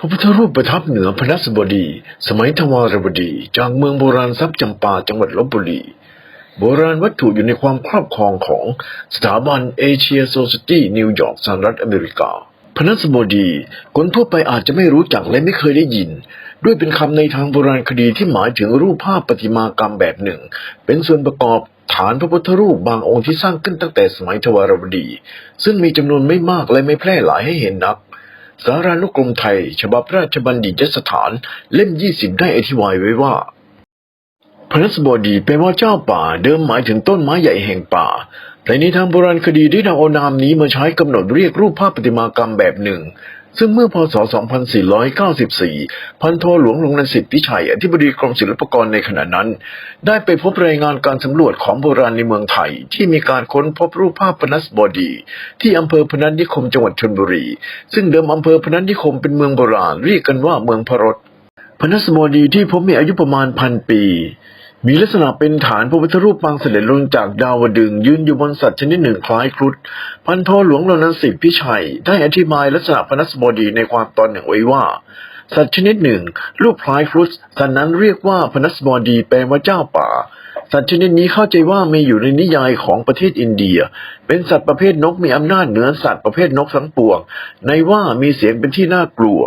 พระพุทธรูปประทับเหนือพนัสบดี สมัยทวารวดี จากเมืองโบราณทรัพย์จำปาจังหวัดลบบุรี โบราณวัตถุอยู่ในความครอบครองของสถาบันเอเชียโซซ i ตี้นิวยอร์กสหรัฐอเมริกา พนัสบดี คนทั่วไปอาจจะไม่รู้จักและไม่เคยได้ยิน ด้วยเป็นคำในทางโบราณคดีที่หมายถึงรูปภาพประติมากรรมแบบหนึ่ง เป็นส่วนประกอบฐานพระพุทธรูปบางองค์ที่สร้างขึ้นตั้งแต่สมัยทวารวดี ซึ่งมีจำนวนไม่มากและไม่แพร่หลายให้เห็นนัก สารานุกรมไทย ฉบับราชบัณฑิตยสถานเล่ม 20 ได้อธิบายไว้ว่า พระสบดีแปลว่าเจ้าป่าเดิมหมายถึงต้นไม้ใหญ่แห่งป่าแต่ในทางโบราณคดีได้นำเอานามนี้มาใช้กำหนดเรียกรูปภาพประติมากรรมแบบหนึ่ง ซึ่งเมื่อพศ 2494 พันโทหลวงลงนันสิทธิพิชัยอธิบดีกรมศิลปากรในขณะนั้น ได้ไปพบรายงานการสำรวจของโบราณในเมืองไทย ที่มีการค้นพบรูปภาพพนัสบดี ที่อำเภอพนัสนิคมจังหวัดชลบุรี ซึ่งเดิมอำเภอพนัสนิคมเป็นเมืองโบราณเรียกกันว่าเมืองพระรถพนัสบดีที่พบมีอายุประมาณพันปี มีลักษณะเป็นฐานพระพุทธรูปปางเสด็จลงจากดาวดึงยืนอยู่บนสัตว์ชนิดหนึ่งคล้ายครุฑพันโทหลวงเหล่านันสิพิชัย ได้อธิบายลักษณะพนัสบดีในความตอนหนึ่งไว้ว่า สัตว์ชนิดหนึ่งรูปคล้ายครุฑสัตว์นั้นเรียกว่าพนัสบดีแปลว่าเจ้าป่า สัตว์ชนิดนี้เข้าใจว่ามีอยู่ในนิยายของประเทศอินเดีย เป็นสัตว์ประเภทนกมีอำนาจเหนือสัตว์ประเภทนกทั้งปวง ในว่ามีเสียงเป็นที่น่ากลัว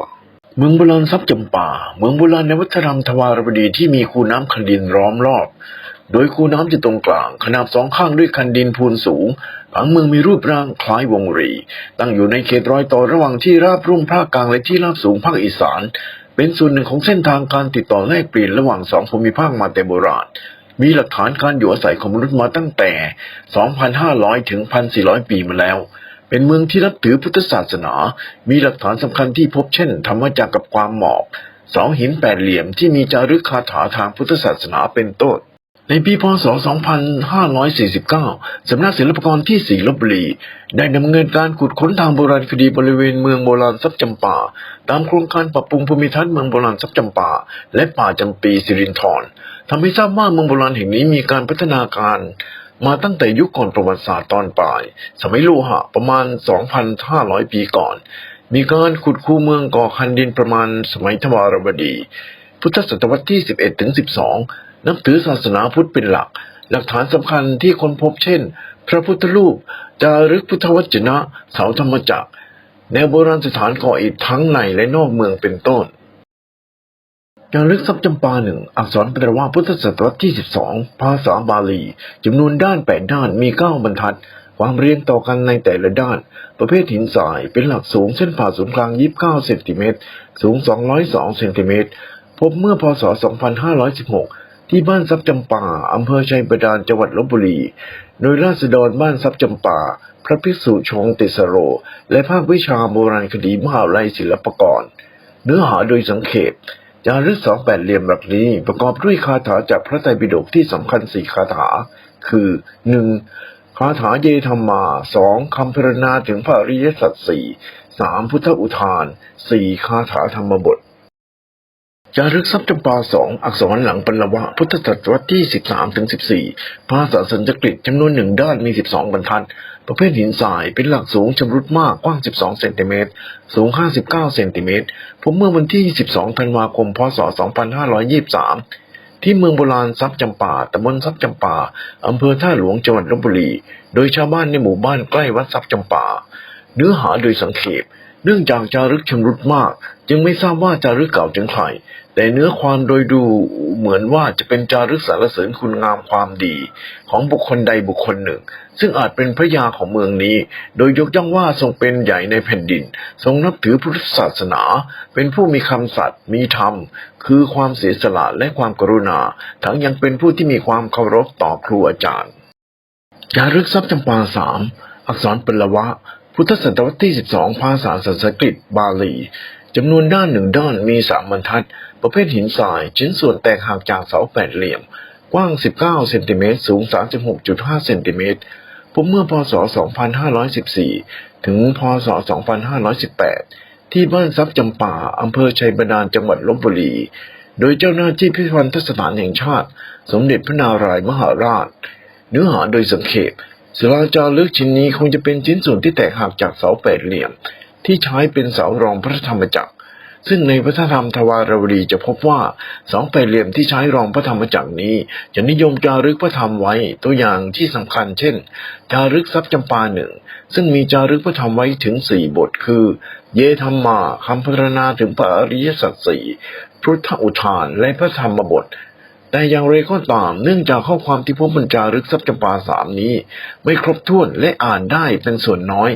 เมืองโบราณทรัพย์จำปาเมืองโบราณในวัฒนธรรมทวารวดีที่มีคูน้ำคันดินล้อมรอบ โดยคูน้ำจะตรงกลาง ขนาบสองข้างด้วยคันดินพูนสูงผังเมืองมีรูปร่างคล้ายวงรี ตั้งอยู่ในเขตรอยต่อระหว่างที่ราบรุ่มภาคกลางและที่ราบสูงภาคอีสาน เป็นส่วนหนึ่งของเส้นทางการติดต่อแลกเปลี่ยนระหว่างสองภูมิภาคมาแต่โบราณมีหลักฐานการอยู่อาศัยของมนุษย์มาตั้งแต่ 2,500 ถึง 1,400 ปีมาแล้ว เป็นเมืองที่นับถือพุทธศาสนา มีหลักฐานสำคัญที่พบเช่น ธรรมจักรกับความหมอกเสาหินแปดเหลี่ยมที่มีจารึกคาถาทางพุทธศาสนาเป็นต้นในปีพศ 2549 สำนักศิลปากรที่สีลบบุรี ได้ดำเนินการขุดค้นทางโบราณคดีบริเวณเมืองโบราณทรัพย์จำปา ตามโครงการปรับปรุงภูมิทัศน์เมืองโบราณทรัพย์จำปา และป่าจำปีสิรินธรทำให้ทราบว่าเมืองโบราณแห่งนี้มีการพัฒนาการ มาตั้งแต่ยุคก่อนประวัติศาสตร์ตอนปลาย สมัยโลหะประมาณ 2,500 ปีก่อน มีการขุดคูเมืองก่อคันดินประมาณสมัยทวารวดี พุทธศตวรรษที่ 11ถึง12 นับถือศาสนาพุทธเป็นหลัก หลักฐานสำคัญที่ค้นพบเช่น พระพุทธรูปจารึกพุทธวจนะ เสาธรรมจักรแนวโบราณสถานก่ออิฐทั้งในและนอกเมืองเป็นต้น จารึกทรัพย์จำปาหนึ่งอักษรแปลว่าพุทธศตวรรษที่ 12 ภาษาบาลีจำนวนด้าน 8 ด้านมี 9 บรรทัด ความเรียงต่อกันในแต่ละด้าน ประเภทหินทรายเป็นหลักสูงเส้นผ่าศูนย์กลาง 29 เซนติเมตร สูง 202 เซนติเมตร พบเมื่อพศ 2516 ที่บ้านทรัพย์จำปาอำเภอชัยบาดาลจังหวัดลบบุรี โดยราษฎรบ้านทรัพย์จำปา พระภิกษุชงติสโร และภาควิชาโบราณคดีมหาวิทยาลัยศิลปากร เนื้อหาโดยสังเขป จารึกสองแปดเหลี่ยมหลักนี้ประกอบด้วยคาถาจากพระไตรปิฎกที่สำคัญสี่คาถา คือหนึ่งคาถาเยธรรมาสองคำพรรณนาถึงพระอริยสัจสี่สามพุทธอุทานสี่คาถาธรรมบทจารึกทรัพย์จำปาสองอักษรหลังปรวะ พุทธศตวรรษที่สิบสามถึงสิบสี่ภาษาสันสกฤตจำนวนหนึ่งด้านมีสิบสองบรรทัด ประเภทหินทรายเป็นหลักสูงชำรุดมากกว้าง 12 เซนติเมตร สูง 59 เซนติเมตรพบเมื่อวันที่ 12 ธันวาคม พศ 2523 ที่เมืองโบราณทรัพย์จำปาตำบลทรัพย์จำปาอำเภอท่าหลวง จังหวัดลบบุรี โดยชาวบ้านในหมู่บ้านใกล้วัดทรัพย์จำปาเนื้อหาโดยสังเขปเนื่องจากจารึกชำรุดมาก จึงไม่ทราบว่าจารึกเก่าถึงใคร แต่เนื้อความโดยดูเหมือนว่าจะเป็นจารึกสรรเสริญคุณงามความดี ของบุคคลใดบุคคลหนึ่ง ซึ่งอาจเป็นพระยาของเมืองนี้ โดยยกย่องว่าทรงเป็นใหญ่ในแผ่นดิน ทรงนับถือพุทธศาสนา เป็นผู้มีคำสัตย์มีธรรม คือความเสียสละและความกรุณา ทั้งยังเป็นผู้ที่มีความเคารพต่อครูอาจารย์จารึกทรัพย์จำปาสามอักษรปลวะ พุทธศตวรรษที่ 12 ภาษาสันสกฤตบาลี จำนวนด้านหนึ่งด้านมีสามบรรทัด ประเภทหินทรายชิ้นส่วนแตกหักจากเสาแปดเหลี่ยม กว้าง 19 เซนติเมตร สูง 36.5 เซนติเมตรพบเมื่อพศ 2514 ถึง พศ 2518 ที่บ้านทรัพย์จำป่าอำเภอชัยบาดาลจังหวัดลบบุรี โดยเจ้าหน้าที่พิพิธภัณฑสถานแห่งชาติ สมเด็จพระนารายณ์มหาราช เนื้อหาโดยสังเขปศิลาจารึกชิ้นนี้คงจะเป็นชิ้นส่วนที่แตกหักจากเสาแปดเหลี่ยม ที่ใช้เป็นเสารองพระธรรมจักร ซึ่งในพระธรรมทวารวดีจะพบว่าสองแปดเหลี่ยมที่ใช้รองพระธรรมจักรนี้ จะนิยมจารึกพระธรรมไว้ตัวอย่างที่สำคัญ เช่น จารึกทรัพย์จำปาหนึ่งซึ่งมีจารึกพระธรรมไว้ถึงสี่บทคือ เยธรรมาคำพัฒนาถึงพระอริยสัจสี่พุทธอุทานและพระธรรมบทแต่อย่างไรก็ตามเนื่องจากข้อความที่พบบนจารึกทรัพย์จำปาสามนี้ ไม่ครบถ้วนและอ่านได้เป็นส่วนน้อย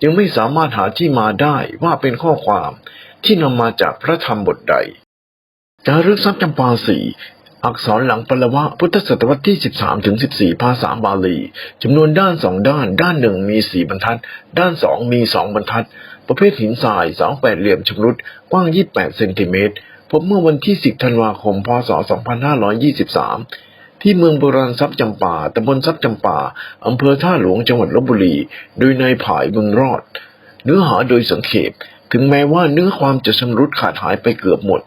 จึงไม่สามารถหาที่มาได้ว่าเป็นข้อความที่นำมาจากพระธรรมบทใดจารึกทรัพย์จำปาสีอักษรหลังปลวะพุทธศตวรรษที่ 13ถึง14 ภาษาบาลีจำนวนด้านสองด้าน ด้านหนึ่งมีสี่บรรทัด ด้านสองมีสองบรรทัด ประเภทหินทรายเสาแปดเหลี่ยมชำรุดกว้าง 28 เซนติเมตรพบเมื่อวันที่ 10 ธันวาคม พศ 2523 ที่เมืองโบราณทรัพย์จำปาตำบลทรัพย์จำปาอำเภอท่าหลวงจังหวัดลบบุรี โดยนายผายเมืองรอด เนื้อหาโดยสังเขปถึงแม้ว่าเนื้อความจะชำรุดขาดหายไปเกือบหมด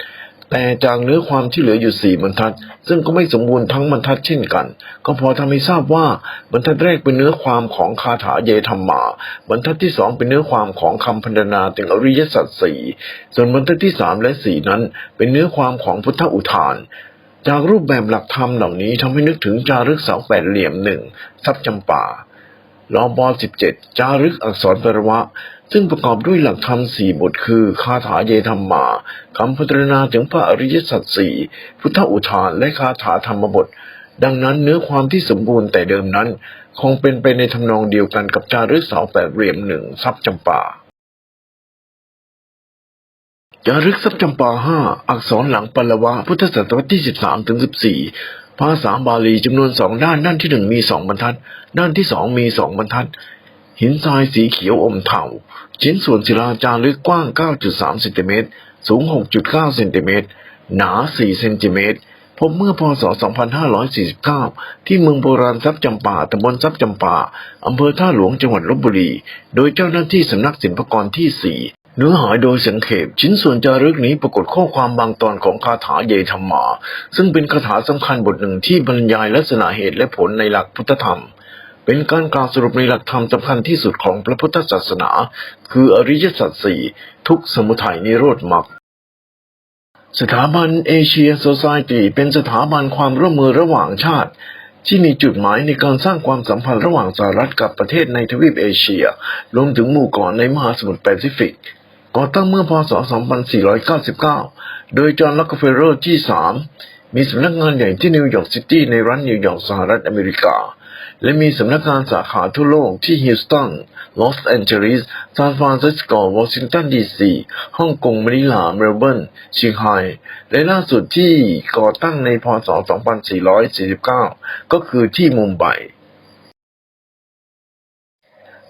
แต่จากเนื้อความที่เหลืออยู่สี่บรรทัด ซึ่งก็ไม่สมบูรณ์ทั้งบรรทัดเช่นกัน ก็พอทำให้ทราบว่าบรรทัดแรกเป็นเนื้อความของคาถาเยธรรมา บรรทัดที่สองเป็นเนื้อความของคำพันธนาถึงอริยสัจสี่ส่วนบรรทัดที่สามและสี่นั้น เป็นเนื้อความของพุทธอุทาน จากรูปแบบหลักธรรมเหล่านี้ทำให้นึกถึงจารึกเสาแปดเหลี่ยมหนึ่งทรัพย์จำปาลอบอ17 จารึกอักษรปรวะ ซึ่งประกอบด้วยหลักธรรมสี่บทคือคาถาเยธรรมาคำพัฒนาถึงพระอริยสัจสี่พุทธอุทานและคาถาธรรมบท ดังนั้นเนื้อความที่สมบูรณ์แต่เดิมนั้น คงเป็นไปในทำนองเดียวกันกับจารึกเสาแปดเหลี่ยมหนึ่งทรัพย์จำปา จารึกทรัพย์จำปาห้าอักษรหลังปลวะ พุทธศตวรรษที่สิบสามถึงสิบสี่ภาษาบาลีจำนวนสองด้าน ด้านที่หนึ่งมีสองบรรทัด ด้านที่สองมีสองบรรทัด หินทรายสีเขียวอมเทาชิ้นส่วนศิลาจารึกกว้าง 9.3เซนติเมตรสูง 6.9เซนติเมตรหนา 4 เซนติเมตรพบเมื่อพศ 2549 ที่เมืองโบราณทรัพย์จำปาตำบลทรัพย์จำปาอำเภอท่าหลวงจังหวัดลบบุรี โดยเจ้าหน้าที่สำนักศิลปากรที่4 เนื้อหาโดยสังเขปชิ้นส่วนจารึกนี้ปรากฏข้อความบางตอนของคาถาเยธรรมา ซึ่งเป็นคาถาสำคัญบทหนึ่งที่บรรยายลักษณะเหตุและผลในหลักพุทธธรรม เป็นการกล่าวสรุปในหลักธรรมสำคัญที่สุดของพระพุทธศาสนา คืออริยสัจสี่ทุกสมุทัยนิโรธมรรคสถาบันเอเชียโซซ i ตี้เป็นสถาบันความร่วมมือระหว่างชาติที่มีจุดหมายในการสร้างความสัมพันธ์ระหว่างสหรัฐกับประเทศในทวีปเอเชีย รวมถึงหมู่เกาะในมหาสมุทรแปซิฟิก ก่อตั้งเมื่อพศ 2499 โดยจอห์นล็อกเฟลเลอร์ที่ 3 มีสำนักงานใหญ่ที่นิวยอร์กซิตี้ในรัฐนิวยอร์กสหรัฐอเมริกา และมีสำนักงานสาขาทั่วโลกที่ฮิวสตัน ลอสแอนเจลิส ซานฟรานซิสโก วอชิงตันดีซี ฮ่องกงมะนิลา เมลเบิร์นเชียงไฮ้และล่าสุดที่ก่อตั้งในพศ 2449 ก็คือที่มุมไบ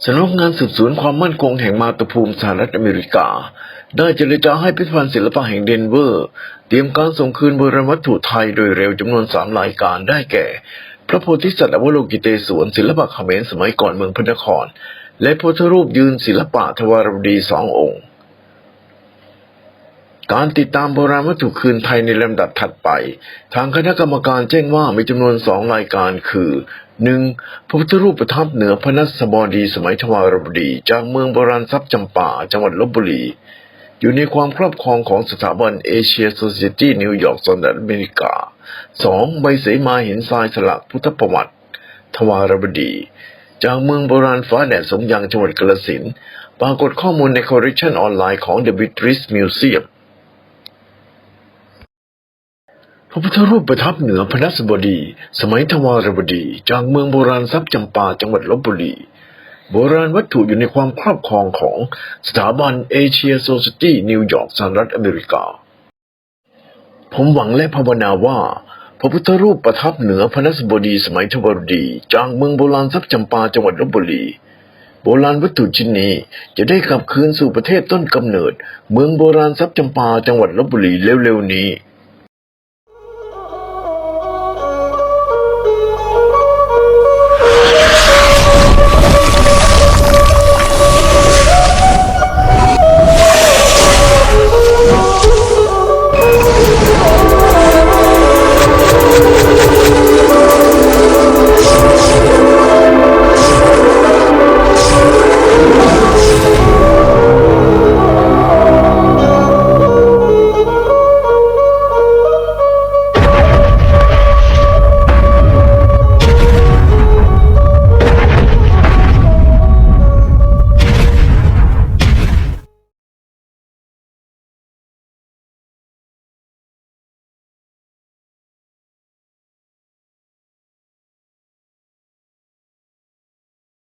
สำนักงานสืบสวนความมั่นคงแห่งมาตุภูมิสหรัฐอเมริกา ได้เจรจาให้พิพิธภัณฑ์ศิลปะแห่งเดนเวอร์ เตรียมการส่งคืนโบราณวัตถุไทยโดยเร็วจำนวนสามรายการได้แก่ พระโพธิสัตว์อวโลกิเตศวนศิลปะเขมรสมัยก่อนเมืองพระนคร และพุทธรูปยืนศิลปะทวารวดีสององค์ การติดตามโบราณวัตถุคืนไทยในลำดับถัดไป ทางคณะกรรมการแจ้งว่ามีจำนวนสองรายการคือ 1. พระพุทธรูปประทับเหนือพระนัสบดีสมัยทวารวดี จากเมืองโบราณทรัพย์จำปาจังหวัดลบบุรี อยู่ในความครอบครองของสถาบันเอเชียโซ i ิตี้นิวยอร์กสหรัฐอเมริกา 2. ใบเสมาหินทรายสลักพุทธประวัติ ทวารวดี จากเมืองโบราณฟ้าแดดสมยังจังหวัดกาฬสินปรากฏข้อมูลในคอลเลกชันออนไลน์ของ The British Museum พระพุทธรูปประทับเหนือพนัสบดี สมัยทวารวดี จากเมืองโบราณทรัพย์จำปาจังหวัดลบบุรี โบราณวัตถุอยู่ในความครอบครองของสถาบันเอเชียโซ i ิตี้นิวยอร์กสหรัฐอเมริกา ผมหวังและภาวนาว่า พระพุทธรูปประทับเหนือพนัสบดี สมัยทวารวดี จากเมืองโบราณทรัพย์จำปาจังหวัดลบบุรีโบราณวัตถุชิ้นนี้จะได้กลับคืนสู่ประเทศต้นกำเนิด เมืองโบราณทรัพย์จำปาจังหวัดลบบุรีเร็วๆนี้